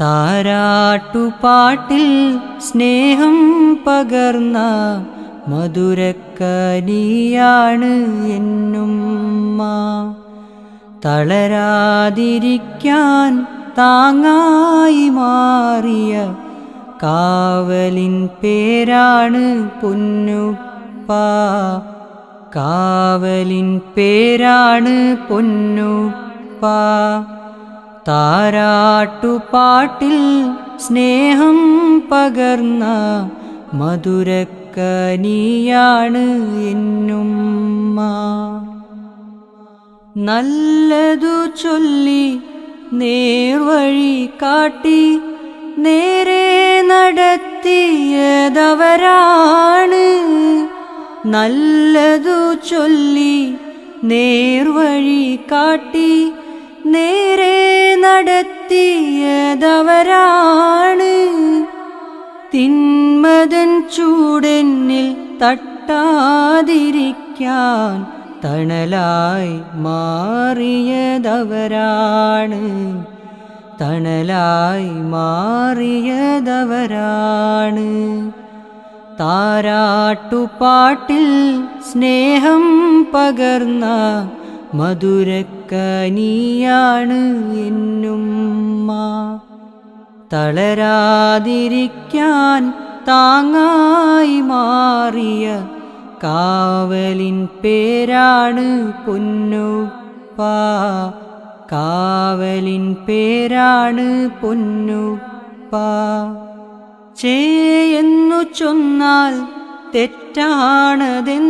താരാട്ടുപാട്ടിൽ സ്നേഹം പകർന്ന മധുരക്കനിയാണ് എന്നുമ്മ. തളരാതിരിക്കാൻ താങ്ങായി മാറിയ കാവലിൻ പേരാണ് പൊന്നുപ്പ. കാവലിൻ പേരാണ് പൊന്നുപ്പ. താരാട്ടുപാട്ടിൽ സ്നേഹം പകർന്ന മധുരക്കനിയാണ് എന്നുമ്മ. നല്ലതു ചൊല്ലി നേർവഴി കാട്ടി നേരെ നടത്തിയതവരാണ്. നല്ലതു ചൊല്ലി നേർവഴി കാട്ടി നേരെ നടത്തിയതവരാണ് തിന്മതൻ ചൂടെന്നിൽ തട്ടാതിരിക്കാൻ തണലായി മാറിയതവരാണ്. തണലായി മാറിയതവരാണ്. താരാട്ടുപാട്ടിൽ സ്നേഹം പകർന്ന മധുരക്കനിയാണ് എന്നുമ്മ. തളരാതിരിക്കാൻ താങ്ങായി മാറിയ കാവലിൻ പേരാണ് പൊന്നുപ്പ. കാവലിൻ പേരാണ് പൊന്നുപ്പ. ചേയെന്നു ചൊന്നാൽ തെറ്റാണതെന്ന്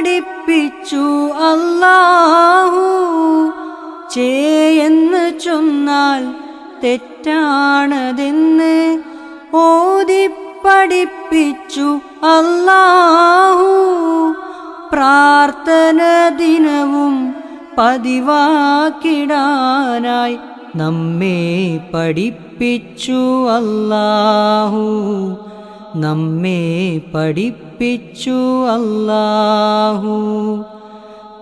ഓതിപ്പടിപ്പിച്ചു അല്ലാഹു. ചേയെന്ന് ചൊന്നാൽ തെറ്റാണതെന്ന് ഓതി പഠിപ്പിച്ചു അല്ലാഹു. പ്രാർത്ഥന ദിനവും പതിവാക്കിടാനായി നമ്മെ പഠിപ്പിച്ചു അല്ലാഹു. നമ്മെ പഠിപ്പിച്ചു അല്ലാഹു.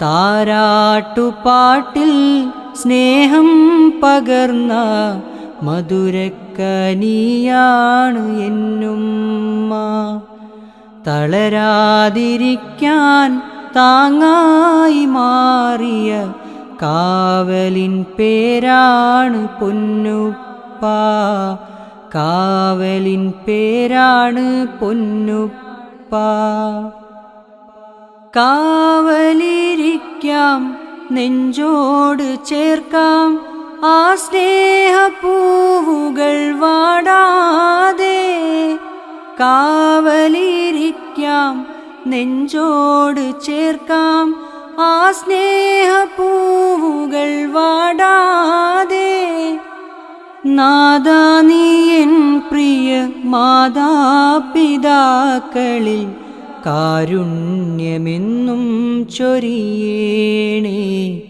താരാട്ടുപാട്ടിൽ സ്നേഹം പകർന്ന മധുരക്കനിയാണ് എന്നുമ്മ. തളരാതിരിക്കാൻ താങ്ങായി മാറിയ കാവലിൻ പേരാണ് പൊന്നുപ്പ. കാവലിൻ പേരാണ് പൊന്നുപ്പ. കാവലിരിക്കാം നെഞ്ചോട് ചേർക്കാം ആ സ്നേഹപ്പൂവുകൾ വാടാതെ. കാവലിരിക്കാം നെഞ്ചോട് ചേർക്കാം ആ സ്നേഹപ്പൂവുകൾ വാടാതെ. നാദാ എൻ പ്രിയ മാതാപിതാക്കളിൽ കാരുണ്യമെന്നും ചൊരിയേണേ.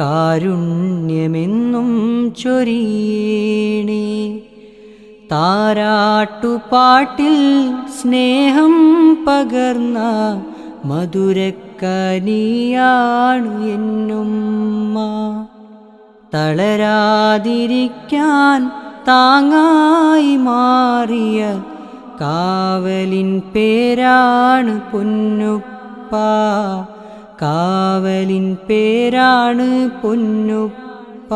കാരുണ്യമെന്നും ചൊരിയേണേ. താരാട്ടുപാട്ടിൽ സ്നേഹം പകർന്ന മധുരക്കനിയാണ് എന്നുമ്മ. തളരാതിരിക്കാൻ താങ്ങായി മാറിയ കാവലിൻ പേരാണ് പൊന്നുപ്പ. കാവലിൻ പേരാണ് പൊന്നുപ്പ.